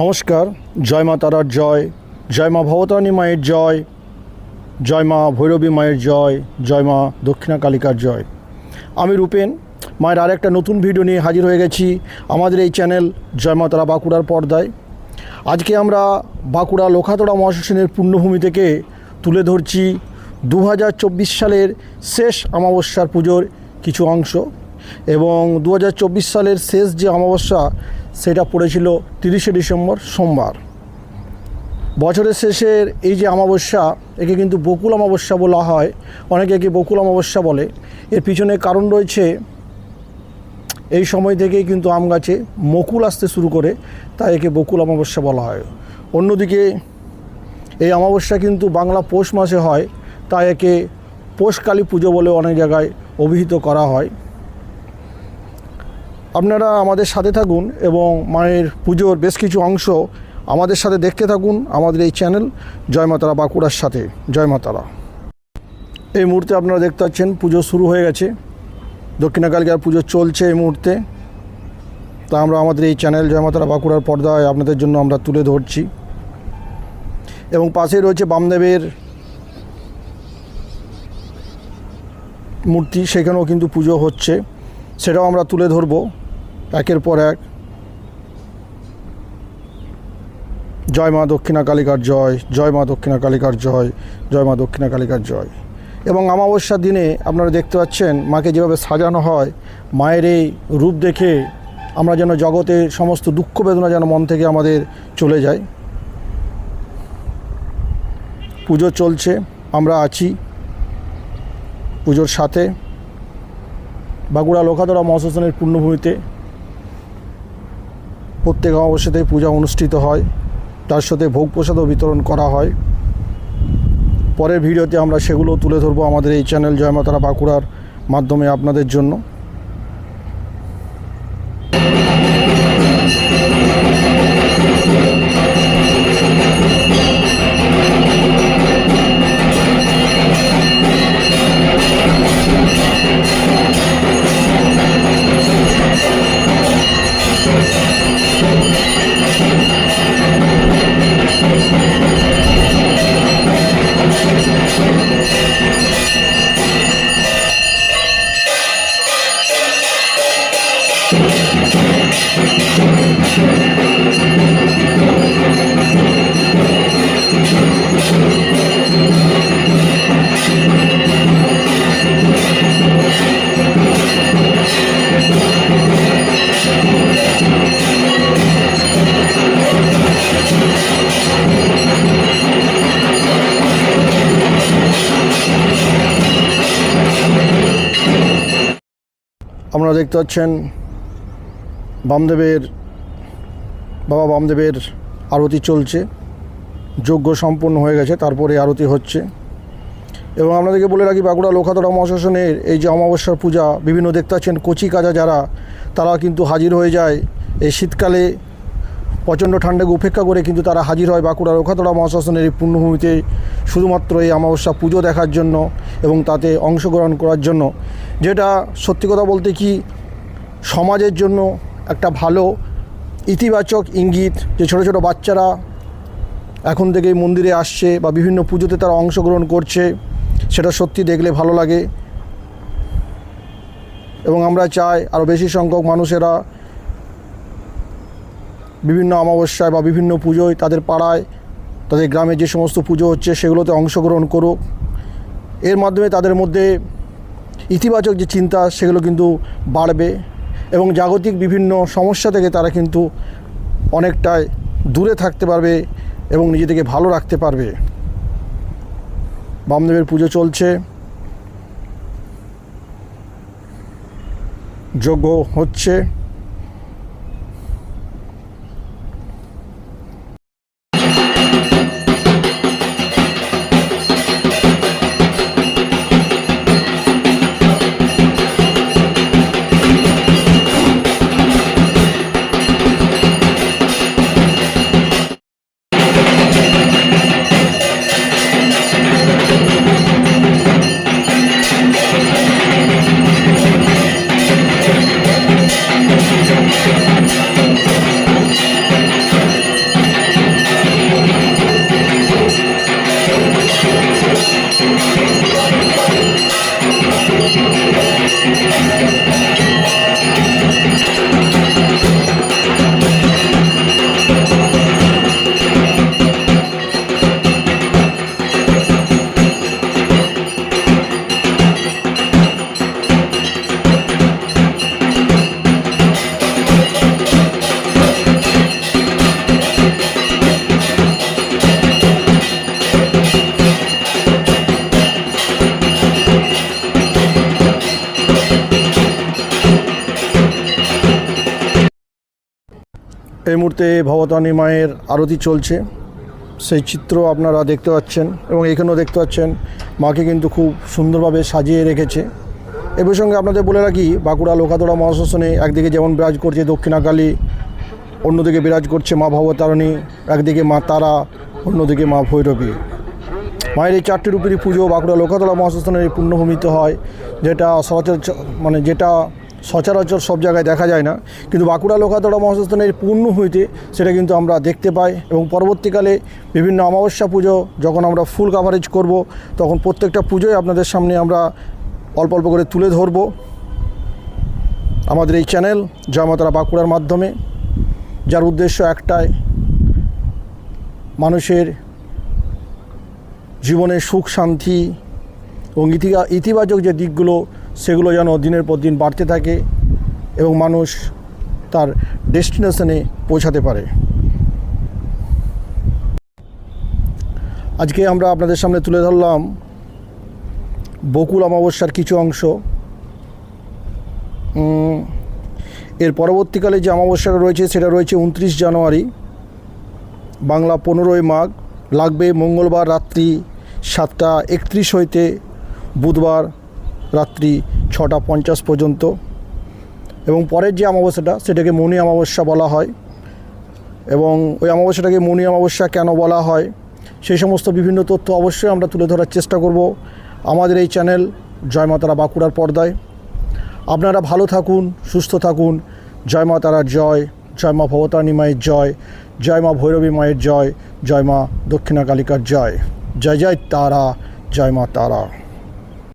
নমস্কার, জয় মা তারার জয় জয় মা ভবতারিণী মায়ের জয় জয় মা ভৈরবী মায়ের জয় জয় মা দক্ষিণা কালিকার জয়। আমি রূপেন, মায়ের আরেকটা নতুন ভিডিও নিয়ে হাজির হয়ে গেছি আমাদের এই চ্যানেল জয় মা তারা বাঁকুড়ার পর্দায়। আজকে আমরা বাঁকুড়া লোখাতড়া মহাশাসনের পূর্ণভূমি থেকে তুলে ধরছি দু হাজার চব্বিশ সালের শেষ অমাবস্যার পুজোর কিছু অংশ এবং দু হাজার চব্বিশ সালের শেষ যে অমাবস্যা সেটা পড়েছিল তিরিশে ডিসেম্বর সোমবার। বছরের শেষের এই যে অমাবস্যা, একে কিন্তু বকুল অমাবস্যা বলা হয়, অনেকে একে বকুল অমাবস্যা বলে। এর পিছনে কারণ রয়েছে, এই সময় থেকেই কিন্তু আম গাছে মকুল আসতে শুরু করে, তাই একে বকুল অমাবস্যা বলা হয়। অন্যদিকে এই অমাবস্যা কিন্তু বাংলা পৌষ মাসে হয়, তাই একে পৌষকালী পুজো বলে অনেক জায়গায় অভিহিত করা হয়। আপনারা আমাদের সাথে থাকুন এবং মায়ের পুজোর বেশ কিছু অংশ আমাদের সাথে দেখতে থাকুন আমাদের এই চ্যানেল জয় মাতারা বাঁকুড়ার সাথে। জয় মাতারা এই মুহূর্তে আপনারা দেখতে পাচ্ছেন পুজো শুরু হয়ে গেছে। দক্ষিণাকালিকার পুজো চলছে এই মুহূর্তে। তা আমরা আমাদের এই চ্যানেল জয় মাতারা বাঁকুড়ার পর্দায় আপনাদের জন্য আমরা তুলে ধরছি। এবং পাশেই রয়েছে বামদেবের মূর্তি, সেখানেও কিন্তু পুজো হচ্ছে। সেটাও আমরা তুলে ধরব। একের পর এক। জয় মা দক্ষিণা কালিকার জয় জয় মা দক্ষিণা কালিকার জয় জয় মা দক্ষিণা কালিকার জয়। এবং অমাবস্যার দিনে আপনারা দেখতে পাচ্ছেন, মাকে যেভাবে সাজানো হয়, মায়ের এই রূপ দেখে আমরা যেন জগতের সমস্ত দুঃখ বেদনা যেন মন থেকে আমাদের চলে যায়। পুজো চলছে, আমরা আছি পুজোর সাথে। বাঁকুড়া লোকাতরা মহাশাসনের পূর্ণভূমিতে। প্রত্যেক অমাবস্যাতেই পূজা অনুষ্ঠিত হয়। তার সাথে ভোগ প্রসাদও বিতরণ করা হয়। পরের ভিডিওতে আমরা সেগুলো তুলে ধরবো আমাদের এই চ্যানেল জয়মাতারা বাঁকুড়ার মাধ্যমে আপনাদের জন্য। আপনারা দেখতে পাচ্ছেন বামদেবের বাবা বামদেবের আরতি চলছে। যজ্ঞ সম্পন্ন হয়ে গেছে, তারপরে আরতি হচ্ছে। এবং আপনাদেরকে বলে রাখি, বাঁকুড়া লোকাতরা মহাশাসনের এই যে অমাবস্যার পূজা, বিভিন্ন দেখতে পাচ্ছেন কচি কাজা যারা, তারা কিন্তু হাজির হয়ে যায়। এই শীতকালে প্রচণ্ড ঠান্ডাকে উপেক্ষা করে কিন্তু তারা হাজির হয় বাঁকুড়া লোকাতরা মহাশাসনের এই পূর্ণভূমিতে। শুধুমাত্র এই অমাবস্যা পুজো দেখার জন্য এবং তাতে অংশগ্রহণ করার জন্য, যেটা সত্যি কথা বলতে কি সমাজের জন্য একটা ভালো ইতিবাচক ইঙ্গিত যে ছোটো ছোটো বাচ্চারা এখন থেকে মন্দিরে আসছে বা বিভিন্ন পুজোতে তারা অংশগ্রহণ করছে, সেটা সত্যি দেখলে ভালো লাগে। এবং আমরা চাই আরও বেশি সংখ্যক মানুষেরা বিভিন্ন অমাবস্যায় বা বিভিন্ন পুজোয় তাদের পাড়ায় তাদের গ্রামে যে সমস্ত পুজো হচ্ছে সেগুলোতে অংশগ্রহণ করুক। এর মাধ্যমে তাদের মধ্যে ইতিবাচক যে চিন্তা, সেগুলো কিন্তু বাড়বে এবং জাগতিক বিভিন্ন সমস্যা থেকে তারা কিন্তু অনেকটাই দূরে থাকতে পারবে এবং নিজেদেরকে ভালো রাখতে পারবে। বামদেবের পুজো চলছে। যোগ্য হচ্ছে। এই মুহূর্তে ভবতানী মায়ের আরতি চলছে। সেই চিত্র আপনারা দেখতে পাচ্ছেন এবং এখানেও দেখতে পাচ্ছেন, মাকে কিন্তু খুব সুন্দরভাবে সাজিয়ে রেখেছে। এ প্রসঙ্গে আপনাদের বলে রাখি, বাঁকুড়া লোকাতড়া মহাশাসনে একদিকে যেমন বিরাজ করছে দক্ষিণাকালী অন্যদিকে বিরাজ করছে মা ভবতারিণী, একদিকে মা তারা, অন্যদিকে মা ভৈরবী। মায়ের এই চারটি রূপেরই পুজো বাঁকুড়া লোকাতলা এই পুণ্যভূমিতে হয়, যেটা সচরাচর মানে যেটা সচরাচর সব জায়গায় দেখা যায় না। কিন্তু বাঁকুড়া লোকাতলা পূর্ণ হইতে সেটা কিন্তু আমরা দেখতে পাই এবং পরবর্তীকালে বিভিন্ন অমাবস্যা পুজো যখন আমরা ফুল কাভারেজ করব, তখন প্রত্যেকটা পুজোয় আপনাদের সামনে আমরা অল্প অল্প করে তুলে ধরব। আমাদের এই চ্যানেল জয়মাতারা বাঁকুড়ার মাধ্যমে, যার উদ্দেশ্য একটাই, মানুষের জীবনের সুখ, শান্তি এবং ইতিবাচক যে দিকগুলো সেগুলো যেন দিনের পর দিন বাড়তে থাকে এবং মানুষ তার ডেস্টিনেশনে পৌঁছাতে পারে। আজকে আমরা আপনাদের সামনে তুলে ধরলাম বকুল অমাবস্যার কিছু অংশ। এর পরবর্তীকালে যে অমাবস্যাটা রয়েছে সেটা রয়েছে উনত্রিশ জানুয়ারি। বাংলা পনেরোই মাঘ লাগবে মঙ্গলবার রাত্রি সাতটা একত্রিশ হইতে বুধবার রাত্রি ছটা পঞ্চাশ পর্যন্ত। এবং পরের যে অমাবস্যাটা, সেটাকে মনি অমাবস্যা বলা হয়। এবং ওই অমাবস্যাটাকে মনি অমাবস্যা কেন বলা হয়, সেই সমস্ত বিভিন্ন তথ্য অবশ্যই আমরা তুলে ধরার চেষ্টা করব আমাদের এই চ্যানেল জয় মাতারা বাঁকুড়ার পর্দায়। আপনারা ভালো থাকুন, সুস্থ থাকুন। জয় মা তারার জয় জয় মা ভবতারিণী মায়ের জয় জয় মা ভৈরবী মায়ের জয় জয় মা দক্ষিণা কালিকার জয়। জয় জয় তারা, জয় মা তারা।